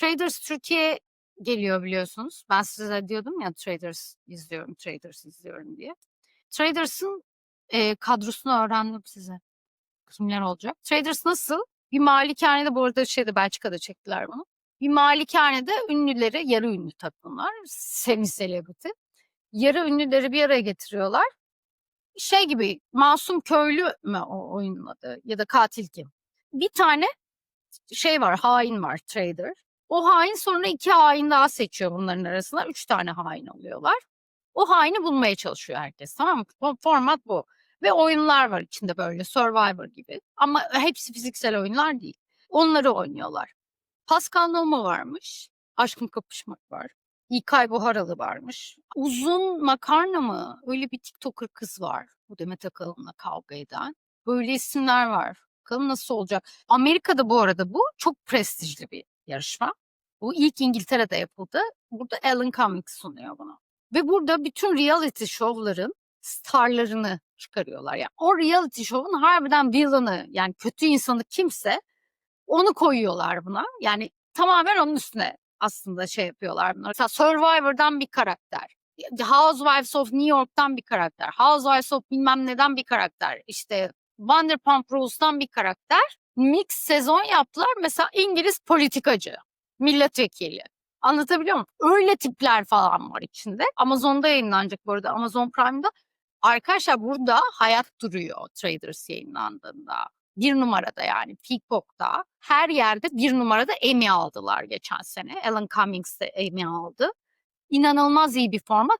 Traders Türkiye geliyor biliyorsunuz. Ben size diyordum ya Traders izliyorum, Traders izliyorum diye. Traders'ın e, kadrosunu öğrendim size. Kimler olacak? Traders nasıl? Bir malikanede bu arada şeyde Belçika'da çektiler bunu. Bir malikanede ünlüleri, yarı ünlü tabii bunlar. Semi celebrity. Yarı ünlüleri bir araya getiriyorlar. Şey gibi masum köylü mü o oyunun adı ya da katil kim? Bir tane şey var, hain var trader. O hain sonra iki hain daha seçiyor bunların arasında. Üç tane hain oluyorlar. O haini bulmaya çalışıyor herkes tamam mı? Fo- Format bu. Ve oyunlar var içinde böyle Survivor gibi. Ama hepsi fiziksel oyunlar değil. Onları oynuyorlar. Pascal Numa varmış. Aşkın Kapışmak var. İlkay Buharalı varmış. Uzun makarna mı? Öyle bir TikToker kız var. Bu Demet Akalın'la kavga eden. Böyle isimler var. Bakalım nasıl olacak. Amerika'da bu arada bu çok prestijli bir yarışma. Bu ilk İngiltere'de yapıldı. Burada Alan Cummings sunuyor bunu. Ve burada bütün reality şovların starlarını çıkarıyorlar. Yani o reality şovun harbiden villain'ı yani kötü insanı kimse onu koyuyorlar buna. Yani tamamen onun üstüne aslında şey yapıyorlar bunlar. Mesela Survivor'dan bir karakter. Housewives of New York'tan bir karakter. Housewives of bilmem neden bir karakter. İşte Vanderpump Rules'tan bir karakter. Mix sezon yaptılar. Mesela İngiliz politikacı, milletvekili. Anlatabiliyor muyum? Öyle tipler falan var içinde. Amazon'da yayınlanacak bu arada. Amazon Prime'da. Arkadaşlar burada hayat duruyor Traders yayınlandığında. Bir numarada yani Peacock'ta her yerde bir numarada Emmy aldılar geçen sene. Alan Cummings de Emmy aldı. İnanılmaz iyi bir format.